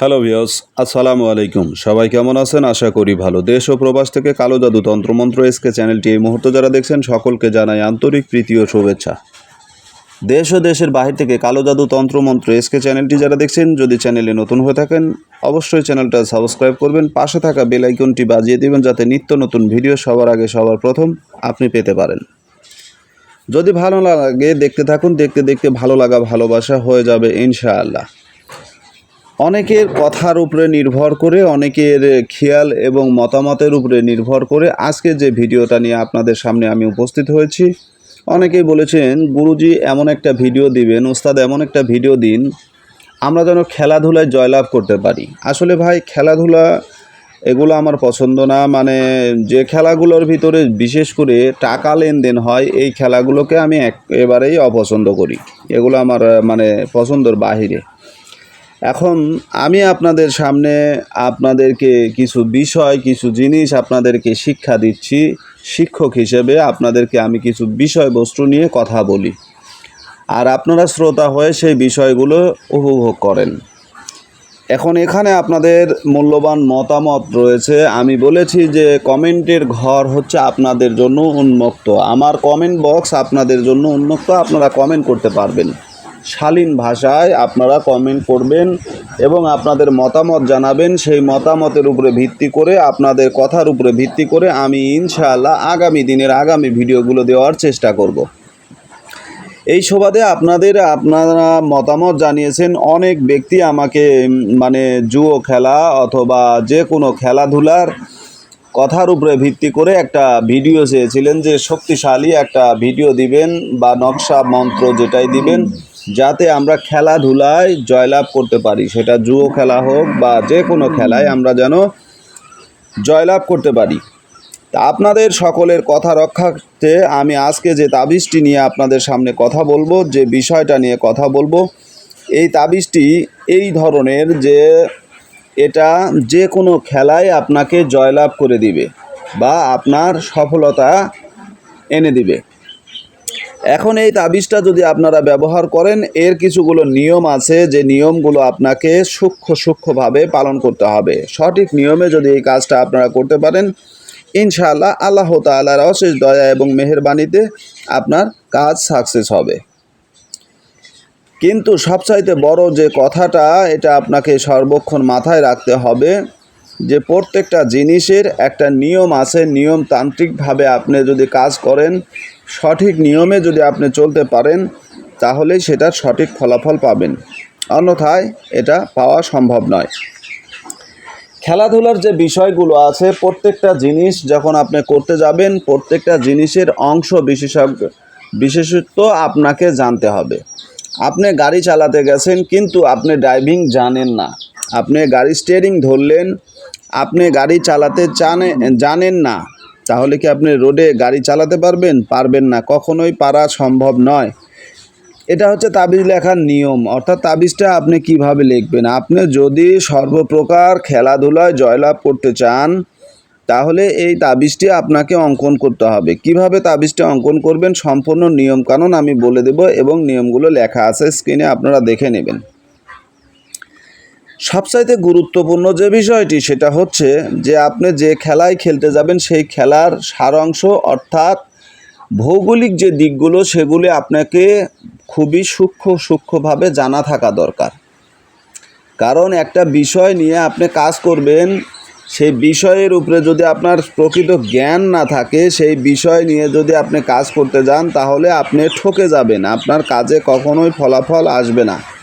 Hello ভিওস আসসালামু আলাইকুম সবাই কেমন আছেন? আশা করি ভালো। দেশ ও প্রবাস থেকে কালো জাদু তন্ত্রমন্ত্র এসকে চ্যানেলটি এই মুহূর্তে যারা দেখছেন, সকলকে জানাই আন্তরিক প্রীতি ও শুভেচ্ছা। দেশ ও দেশের বাহির থেকে কালো জাদু তন্ত্রমন্ত্র এসকে চ্যানেলটি যারা দেখছেন, যদি চ্যানেলে নতুন হয়ে থাকেন, অবশ্যই চ্যানেলটা সাবস্ক্রাইব করবেন। পাশে থাকা বেল আইকনটি বাজিয়ে দেবেন, যাতে নিত্য নতুন ভিডিও সবার আগে, সবার প্রথম আপনি পেতে পারেন। যদি ভালো লাগে, দেখতে থাকুন। দেখতে দেখতে ভালো লাগা, ভালোবাসা হয়ে যাবে, ইনশাআল্লাহ। অনেকের কথার উপরে নির্ভর করে, অনেকের খেয়াল এবং মতামতের উপরে নির্ভর করে। আজকে যে ভিডিওটা নিয়ে আপনাদের সামনে আমি উপস্থিত হয়েছি, অনেকেই বলেছেন, গুরুজি, এমন একটা ভিডিও দিবেন ওস্তাদ এমন একটা ভিডিও দিন, আমরা যেন খেলাধুলায় জয়লাভ করতে পারি। আসলে ভাই, খেলাধুলা এগুলো আমার পছন্দ না। মানে যে খেলাগুলোর ভিতরে বিশেষ করে টাকা লেনদেন হয়, এই খেলাগুলোকে আমি একেবারেই অপছন্দ করি। এগুলো আমার মানে পছন্দর বাহিরে। এখন আমি আপনাদের সামনে আপনাদেরকে কিছু বিষয়, কিছু জিনিস আপনাদেরকে শিক্ষা দিচ্ছি। শিক্ষক হিসেবে আপনাদেরকে আমি কিছু বিষয়বস্তু নিয়ে কথা বলি। আর আপনারা শ্রোতা হয়ে সেই বিষয়গুলো উপভোগ করেন। এখন এখানে আপনাদের মূল্যবান মতামত রয়েছে। আমি বলেছি যে কমেন্টের ঘর হচ্ছে আপনাদের জন্য উন্মুক্ত। আমার কমেন্ট বক্স আপনাদের জন্য উন্মুক্ত। আপনারা কমেন্ট করতে পারবেন। শালীন ভাষায় আপনারা কমেন্ট করবেন এবং আপনাদের মতামত জানাবেন। সেই মতামতের উপরে ভিত্তি করে, আপনাদের কথার উপরে ভিত্তি করে আমি ইনশাআল্লাহ আগামী দিনের আগামী ভিডিওগুলো দেওয়ার চেষ্টা করব। এই সুবাদে আপনাদের, আপনারা মতামত জানিয়েছেন। অনেক ব্যক্তি আমাকে মানে জুয়ো খেলা অথবা যে কোনো খেলাধুলার কথার উপরে ভিত্তি করে একটা ভিডিও চেয়েছিলেন যে শক্তিশালী একটা ভিডিও দিবেন বা নকশা মন্ত্র যেটাই দিবেন। যাতে আমরা খেলাধুলায় জয়লাভ করতে পারি, সেটা জুয়ো খেলা হোক বা যে কোনো খেলায় আমরা যেন জয়লাভ করতে পারি। তা আপনাদের সকলের কথা রক্ষার্থে আমি আজকে যে তাবিজটি নিয়ে আপনাদের সামনে কথা বলব, যে বিষয়টা নিয়ে কথা বলব, এই তাবিজটি এই ধরনের যে এটা যে কোনো খেলায় আপনাকে জয়লাভ করে দিবে বা আপনার সফলতা এনে দিবে। এখন এই তাবিজটা যদি আপনারা ব্যবহার করেন, এর কিছুগুলো নিয়ম আছে যে নিয়মগুলো আপনাকে সূক্ষ্ম সূক্ষ্মভাবে পালন করতে হবে। সঠিক নিয়মে যদি এই কাজটা আপনারা করতে পারেন, ইনশাআল্লাহ আল্লাহ তাআলার অশেষ দয়া এবং মেহেরবানিতে আপনার কাজ সাকসেস হবে। কিন্তু সবচাইতে বড় যে কথাটা, এটা আপনাকে সর্বক্ষণ মাথায় রাখতে হবে যে প্রত্যেকটা জিনিসের একটা নিয়ম আছে। নিয়ম তান্ত্রিকভাবে আপনি যদি কাজ করেন সঠিক নিয়মে যদি আপনি চলতে পারেন, তাহলেই সেটার সঠিক ফলাফল পাবেন। অন্যথায় এটা পাওয়া সম্ভব নয়। খেলাধুলার যে বিষয়গুলো আছে, প্রত্যেকটা জিনিস যখন আপনি করতে যাবেন, প্রত্যেকটা জিনিসের অংশ বিশেষজ্ঞ, বিশেষত্ব আপনাকে জানতে হবে। আপনি গাড়ি চালাতে গেছেন, কিন্তু আপনি ড্রাইভিং জানেন না। আপনি গাড়ি স্টিয়ারিং ধরলেন, আপনি গাড়ি চালাতে জানে, জানেন না। তাহলে কি আপনি রোডে গাড়ি চালাতে পারবেন? পারবেন না। কখনোই পারা সম্ভব নয়। এটা হচ্ছে তাবিজ লেখার নিয়ম। অর্থাৎ তাবিজটা আপনি কীভাবে লিখবেন? আপনি যদি সর্বপ্রকার খেলাধুলায় জয়লাভ করতে চান, তাহলে এই তাবিজটি আপনাকে অঙ্কন করতে হবে। কীভাবে তাবিজটা অঙ্কন করবেন? সম্পূর্ণ নিয়মকানুন আমি বলে দেব এবং নিয়মগুলো লেখা আছে। স্ক্রিনে আপনারা দেখে নেবেন। সবচাইতে গুরুত্বপূর্ণ যে বিষয়টি সেটা হচ্ছে যে আপনি যে খেলায় খেলতে যাবেন সেই খেলার সারাংশ অর্থাৎ ভৌগোলিক যে দিকগুলো সেগুলি আপনাকে খুবই সূক্ষ্ম সূক্ষ্মভাবে জানা থাকা দরকার। কারণ একটা বিষয় নিয়ে আপনি কাজ করবেন, সেই বিষয়ের উপরে যদি আপনার প্রকৃত জ্ঞান না থাকে, সেই বিষয় নিয়ে যদি আপনি কাজ করতে যান, তাহলে আপনি ঠকে যাবেন, আপনার কাজে কখনোই ফলাফল আসবে না।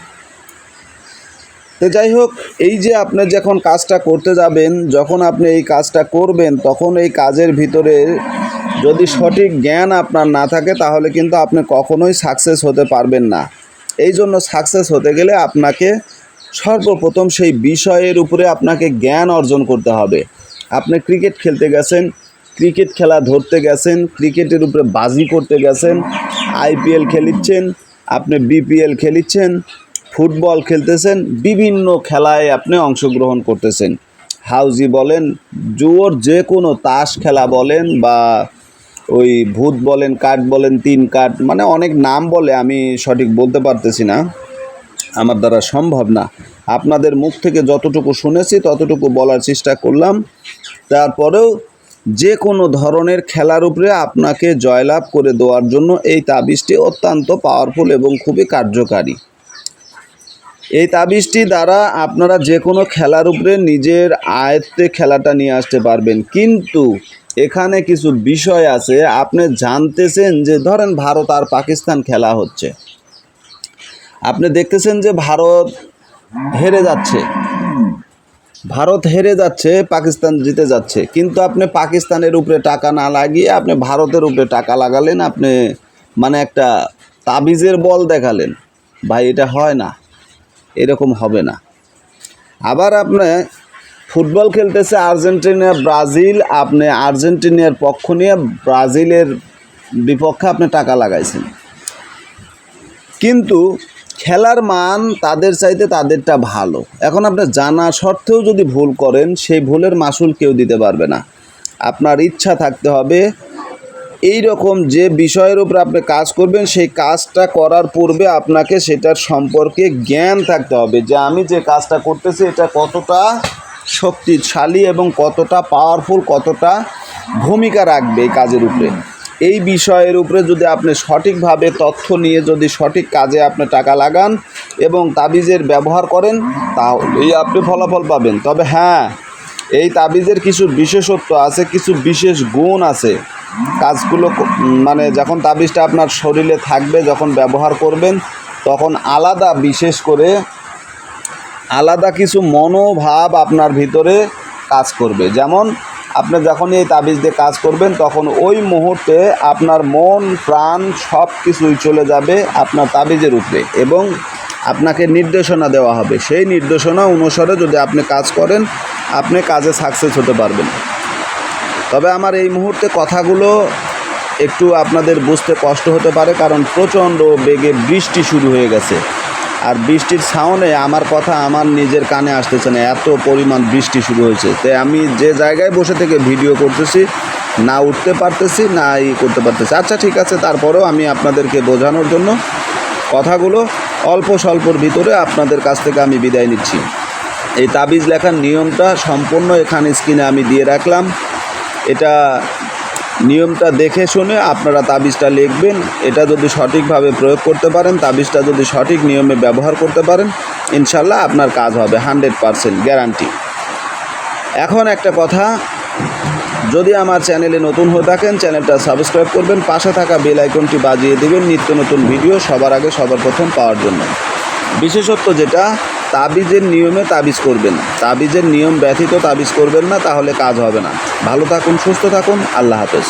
তো যাই হোক, এই যে আপনি যখন কাজটা করতে যাবেন, যখন আপনি এই কাজটা করবেন, তখন এই কাজের ভিতরে যদি সঠিক জ্ঞান আপনার না থাকে, তাহলে কিন্তু আপনি কখনোই সাকসেস হতে পারবেন না। এই জন্য সাকসেস হতে গেলে আপনাকে সর্বপ্রথম সেই বিষয়ের উপরে আপনাকে জ্ঞান অর্জন করতে হবে। আপনি ক্রিকেট খেলতে গেছেন ক্রিকেট খেলা ধরতে গেছেন ক্রিকেটের উপরে বাজি করতে গেছেন আইপিএল খেলিচ্ছেন, আপনি বিপিএল খেলিচ্ছেন ফুটবল খেলতেছেন, বিভিন্ন খেলায় আপনি অংশগ্রহণ করতেছেন। হাউজি বলেন, জুয়োর যে কোনো তাস খেলা বলেন বা ওই ভূত বলেন, কাঠ বলেন, তিন কাঠ মানে অনেক নাম বলে, আমি সঠিক বলতে পারতেছি না। আমার দ্বারা সম্ভব না। আপনাদের মুখ থেকে যতটুকু শুনেছি, ততটুকু বলার চেষ্টা করলাম। তারপরেও যে কোনো ধরনের খেলার উপরে আপনাকে জয়লাভ করে দেওয়ার জন্য এই তাবিজটি অত্যন্ত পাওয়ারফুল এবং খুবই কার্যকারী। এই তাবিজটি দ্বারা আপনারা যে কোনো খেলার উপরে নিজের আয়ত্তে খেলাটা নিয়ে আসতে পারবেন। কিন্তু এখানে কিছু বিষয় আছে, আপনি জানতেছেন যে ধরেন ভারত আর পাকিস্তান খেলা হচ্ছে। আপনি দেখতেছেন যে ভারত হেরে যাচ্ছে। ভারত হেরে যাচ্ছে, পাকিস্তান জিতে যাচ্ছে। কিন্তু আপনি পাকিস্তানের উপরে টাকা না লাগিয়ে আপনি ভারতের উপরে টাকা লাগালেন, আপনি মানে একটা তাবিজের বল দেখালেন। ভাই, এটা হয় না। এরকম হবে না। আবার আপনি ফুটবল খেলতেছে আর্জেন্টিনা, ব্রাজিল, আপনি আর্জেন্টিনার পক্ষ নিয়ে ব্রাজিলের বিপক্ষে আপনি টাকা লাগাইছেন। কিন্তু খেলার মান তাদের চাইতে তাদেরটা ভালো। এখন আপনি জানা সত্ত্বেও যদি ভুল করেন, সেই ভুলের মাসুল কেউ দিতে পারবে না। আপনার ইচ্ছা থাকতে হবে এই রকম যে বিষয়ের উপর আপনি কাজ করবেন, সেই কাজটা করার পূর্বে আপনাকে সেটার সম্পর্কে জ্ঞান থাকতে হবে যে আমি যে কাজটা করতেছি, এটা কতটা শক্তিশালী এবং কতটা পাওয়ারফুল কতটা ভূমিকা রাখবে এই কাজের উপরে। এই বিষয়ের উপরে যদি আপনি সঠিকভাবে তথ্য নিয়ে যদি সঠিক কাজে আপনি টাকা লাগান এবং তাবিজের ব্যবহার করেন, তাহলেই আপনি ফলাফল পাবেন। তবে হ্যাঁ এই তাবিজের কিছু বিশেষত্ব আছে, কিছু বিশেষ গুণ আছে। কাজগুলো মানে যখন তাবিজটা আপনার শরীরে থাকবে, যখন ব্যবহার করবেন, তখন আলাদা, বিশেষ করে আলাদা কিছু মনোভাব আপনার ভিতরে কাজ করবে। যেমন, আপনি যখন এই তাবিজ দিয়ে কাজ করবেন, তখন ওই মুহূর্তে আপনার মন, প্রাণ সব কিছুই চলে যাবে আপনার তাবিজের উপরে এবং আপনাকে নির্দেশনা দেওয়া হবে। সেই নির্দেশনা অনুসারে যদি আপনি কাজ করেন, আপনি কাজে সাকসেস হতে পারবেন। তবে আমার এই মুহূর্তে কথাগুলো একটু আপনাদের বুঝতে কষ্ট হতে পারে, কারণ প্রচণ্ড বেগে বৃষ্টি শুরু হয়ে গেছে। আর বৃষ্টির সাউন্ডে আমার কথা আমার নিজের কানে আসতেছে না, এত পরিমাণ বৃষ্টি শুরু হয়েছে। তাই আমি যে জায়গায় বসে থেকে ভিডিও করতেছি, না উঠতে পারতেছি, না ই করতে পারতেছি। আচ্ছা ঠিক আছে, তারপরেও আমি আপনাদেরকে বোঝানোর জন্য কথাগুলো অল্প স্বল্পর ভিতরে আপনাদের কাছ থেকে আমি বিদায় নিচ্ছি। এই তাবিজ লেখার নিয়মটা সম্পূর্ণ এখানে স্ক্রিনে আমি দিয়ে রাখলাম। এটা নিয়মটা দেখে শুনে আপনারা তাবিজটা লিখবেন। এটা যদি সঠিকভাবে প্রয়োগ করতে পারেন, তাবিজটা যদি সঠিক নিয়মে ব্যবহার করতে পারেন, ইনশাল্লাহ আপনার কাজ হবে, হান্ড্রেড পারসেন্ট গ্যারান্টি। এখন একটা কথা, যদি আমার চ্যানেলে নতুন হয়ে থাকেন, চ্যানেলটা সাবস্ক্রাইব করবেন, পাশে থাকা বেল আইকনটি বাজিয়ে দেবেন, নিত্য নতুন ভিডিও সবার আগে সবার প্রথম পাওয়ার জন্য। বিশেষত্ব যেটা তাবিজের নিয়মে তাবিজ করবেন। তাবিজের নিয়ম ব্যতীত তাবিজ করবেন না, তাহলে কাজ হবে না। ভালো থাকুন, সুস্থ থাকুন, আল্লাহ হাফেজ।